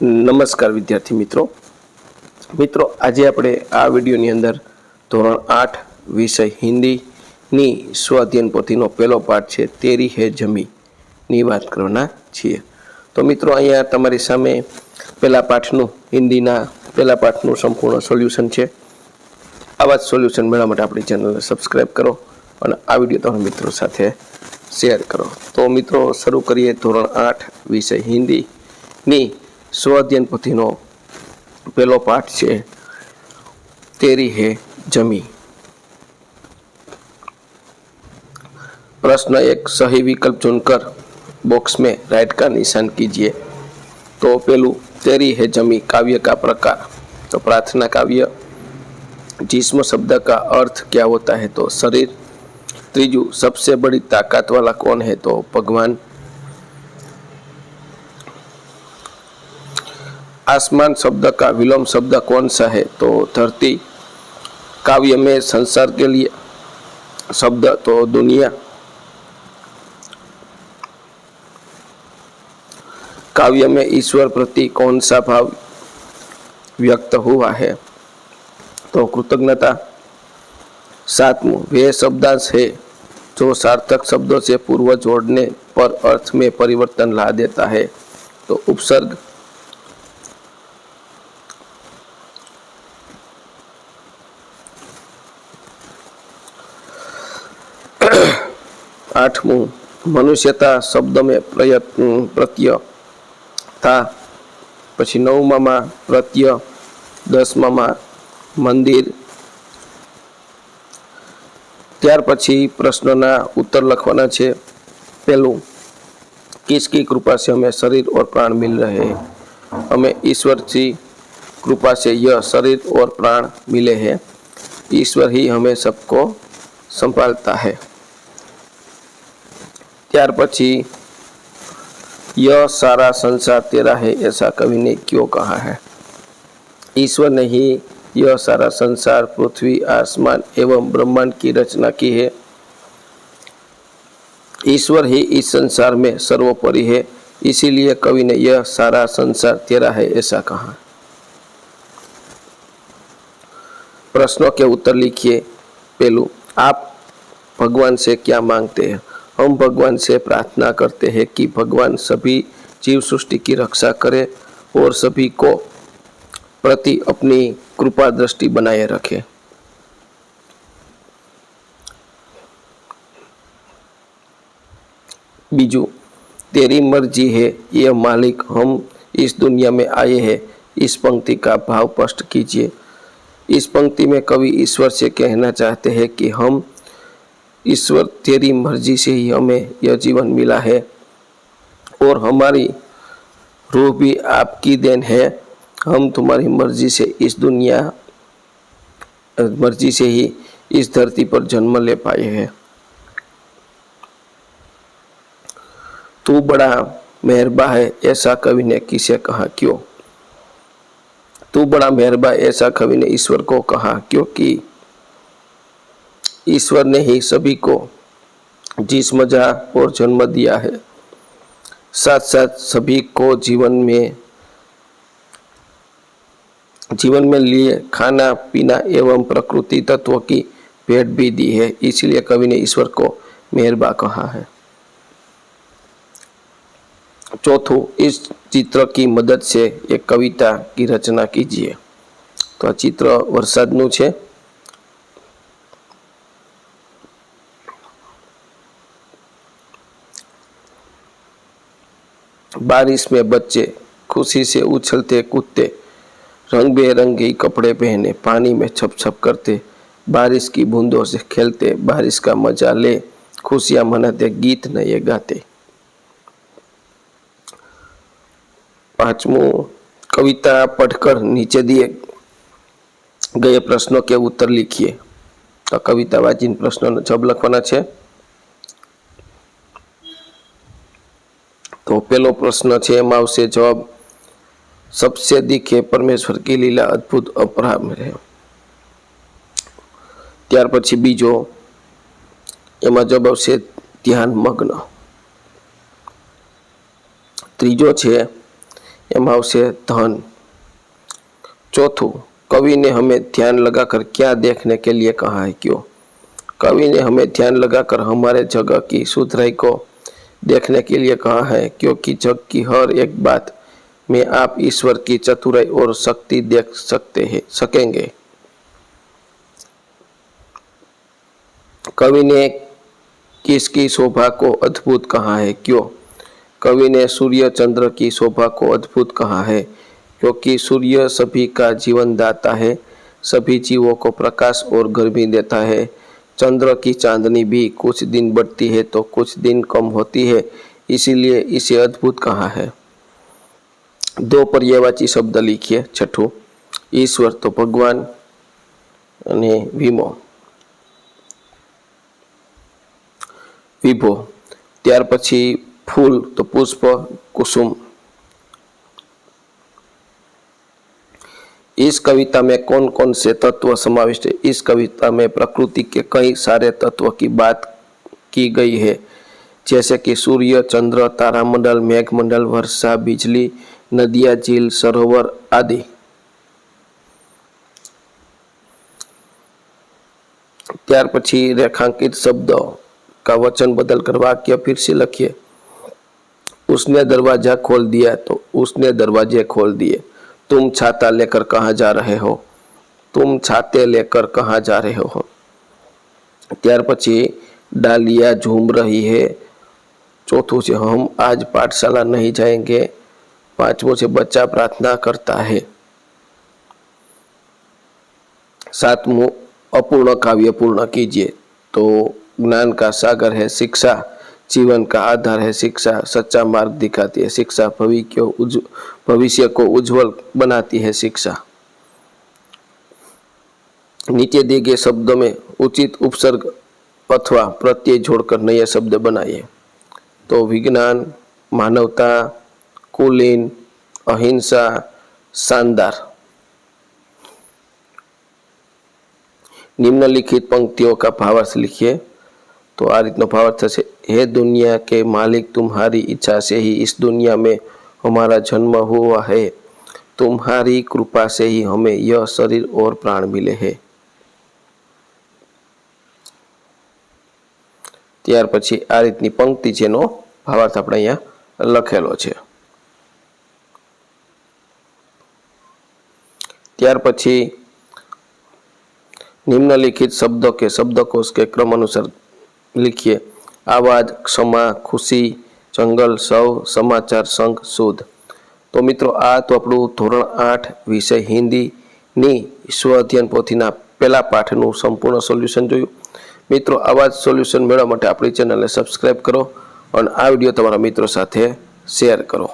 નમસ્કાર વિદ્યાર્થી મિત્રો. મિત્રો, આજે આપણે આ વિડીયોની અંદર ધોરણ આઠ વિષય હિન્દીની સ્વાધ્યન પોથીનો પહેલો પાઠ છે, તેરી હે જમીની વાત કરવાના છીએ. તો મિત્રો, અહીંયા તમારી સામે પહેલા પાઠનું, હિન્દીના પહેલા પાઠનું સંપૂર્ણ સોલ્યુશન છે. આવા જ સોલ્યુશન મેળવવા માટે આપણી ચેનલને સબસ્ક્રાઈબ કરો અને આ વીડિયો તમારા મિત્રો સાથે શેર કરો. તો મિત્રો, શરૂ કરીએ ધોરણ આઠ વિષય હિન્દીની. સ્વઅધ્યયન પોથીનો પહેલો પાઠ છે તેરી હે જમી प्रश्न एक सही विकल्प चुनकर बॉक्स में राइट का निशान कीजिए तो पहलू तेरी है जमी काव्य का प्रकार तो प्रार्थना काव्य जिस्म शब्द का अर्थ क्या होता है तो शरीर त्रिजु सबसे बड़ी ताकत वाला कौन है तो भगवान आसमान शब्द का विलोम शब्द कौन सा है? तो धरती, काव्य में संसार के लिए शब्द तो दुनिया। काव्य में ईश्वर प्रति कौन सा भाव व्यक्त हुआ है? तो कृतज्ञता, सातमू, वे शब्दांश है जो सार्थक शब्दों से पूर्व जोड़ने पर अर्थ में परिवर्तन ला देता है। तो उपसर्ग आठमूं મનુષ્યતા શબ્દ મેં પ્રયત્ન પ્રત્ય था પછી નવમામાં પ્રત્ય દસમામાં મંદિર ત્યાર પછી પ્રશ્નના ઉત્તર લખવાના છે પહેલું किसकी कृपा से हमें शरीर और प्राण मिल रहे हैं हमें ईश्वर की कृपा से यह शरीर और प्राण मिले हैं ईश्वर ही हमें सबको संभालता है ત્યાર પછી यह सारा संसार तेरा है ऐसा कवि ने क्यों कहा है ईश्वर ने ही यह सारा संसार पृथ्वी आसमान एवं ब्रह्मांड की रचना की है ईश्वर ही इस संसार में सर्वोपरि है इसीलिए कवि ने यह सारा संसार तेरा है ऐसा कहा प्रश्नों के उत्तर लिखिए पहलू आप भगवान से क्या मांगते हैं हम भगवान से प्रार्थना करते हैं कि भगवान सभी जीव सृष्टि की रक्षा करें और सभी को प्रति अपनी कृपा दृष्टि बनाए रखे। बीजू, तेरी मर्ज़ी है, ये मालिक, हम इस दुनिया में आए हैं। इस पंक्ति का भाव स्पष्ट कीजिए। इस पंक्ति में कवि ईश्वर से कहना चाहते हैं कि हम ईश्वर, तेरी मर्ज़ी से ही हमें यह जीवन मिला है और हमारी रूह भी आपकी देन है। हम तुम्हारी मर्ज़ी से इस दुनिया, मर्ज़ी से ही इस धरती पर जन्म ले पाए हैं। तू बड़ा मेहरबा है, ऐसा कवि ने किसे कहा? क्यों? तू बड़ा मेहरबा, ऐसा कवि ने ईश्वर को कहा? क्योंकि ईश्वर ने ही सभी को जिस्म जा और जन्म दिया है साथ साथ सभी को जीवन में जीवन में लिए खाना पीना एवं प्रकृति तत्व की भेंट भी दी है इसलिए कवि ने ईश्वर को मेहरबा कहा है चौथों इस चित्र की मदद से एक कविता की रचना कीजिए तो આ ચિત્ર વરસાદનું છે बारिश में बच्चे खुशी से उछलते कूदते रंग बेरंगी कपड़े पहने पानी में छप छप करते बारिश की बूंदों से खेलते बारिश का मजा ले खुशियां मनाते गीत नए गाते पांचवों कविता पढ़कर नीचे दिए गए प्रश्नों के उत्तर लिखिए तो कविता वाचीन प्रश्नों जवाब લખવાના છે तो पहलो प्रश्न છે એમાં આવશે જવાબ सबसे दिखे परमेश्वर की लीला अद्भुत अपराम है ત્યાર પછી બીજો એમાં જવાબ આવશે ધ્યાન મગ્ન ત્રીજો છે એમાં આવશે ધન चौथों कवि ने हमें ध्यान लगाकर क्या देखने के लिए कहा है क्यों कवि ने हमें ध्यान लगाकर हमारे जगह की सुधराई को देखने के लिए कहा है, क्योंकि जग की हर एक बात में आप ईश्वर की चतुराई और शक्ति देख सकते हैं, सकेंगे। कवि ने किसकी शोभा को अद्भुत कहा है? क्यों? कवि ने सूर्य चंद्र की शोभा को अद्भुत कहा है, क्योंकि सूर्य सभी का जीवन दाता है, सभी जीवों को प्रकाश और गर्मी देता है चंद्र की चांदनी भी कुछ दिन बढ़ती है तो कुछ दिन कम होती है इसीलिए इसे अद्भुत कहा है दो पर्यायवाची शब्द लिखिए छठो ईश्वर तो भगवान અને વિમો વિભો ત્યાર પછી ફૂલ તો પુષ્પ કુસુમ इस कविता में कौन कौन से तत्व समाविष्ट है इस कविता में प्रकृति के कई सारे तत्व की बात की गई है जैसे कि सूर्य चंद्र तारामंडल मेघमंडल वर्षा बिजली नदियां झील सरोवर आदि ત્યાર પછી રેખાંકિત શબ્દો का वचन बदल कर वाक्य फिर से लिखिए उसने दरवाजा खोल दिया तो उसने दरवाजे खोल दिए तुम छाता लेकर कहाँ जा रहे हो तुम छाते लेकर कहाँ जा रहे हो ત્યાર પછી डालिया झूम रही है चौथों से हम आज पाठशाला नहीं जाएंगे पांचवों से बच्चा प्रार्थना करता है सातवों अपूर्ण काव्य पूर्ण कीजिए तो ज्ञान का सागर है शिक्षा जीवन का आधार है, शिक्षा सच्चा मार्ग दिखाती है, शिक्षा भविष्य भविष्य को उज्जवल बनाती है शिक्षा। नीचे दिए गए शब्दों में उचित उपसर्ग अथवा प्रत्यय जोड़कर नए शब्द बनाइए। तो विज्ञान, मानवता, कुलीन, अहिंसा, शानदार। निम्नलिखित पंक्तियों का भावार्थ लिखिए। तो आ રીતનો ભાવાર્થ થશે हे दुनिया के मालिक तुम्हारी इच्छा से ही इस दुनिया में हमारा जन्म हुआ है तुम्हारी कृपा से ही हमें यह शरीर और प्राण मिले हैं ત્યાર પછી આ રીતની પંક્તિ છે એનો ભાવાર્થ આપણે અહીંયા લખેલો છે ત્યાર પછી निम्नलिखित शब्दों के शब्दकोश के क्रम अनुसार લીખીએ આવાજ ક્ષમા ખુશી જંગલ સૌ સમાચાર સંઘ શોધ તો મિત્રો આ તો આપણું ધોરણ આઠ વિષય હિન્દીની વિશ્વ અધ્યયન પોથીના પહેલા પાઠનું સંપૂર્ણ સોલ્યુશન જોયું। મિત્રો, આવા જ સોલ્યુશન મેળવવા માટે આપણી ચેનલને સબસ્ક્રાઈબ કરો અને આ વીડિયો તમારા મિત્રો સાથે શેર કરો।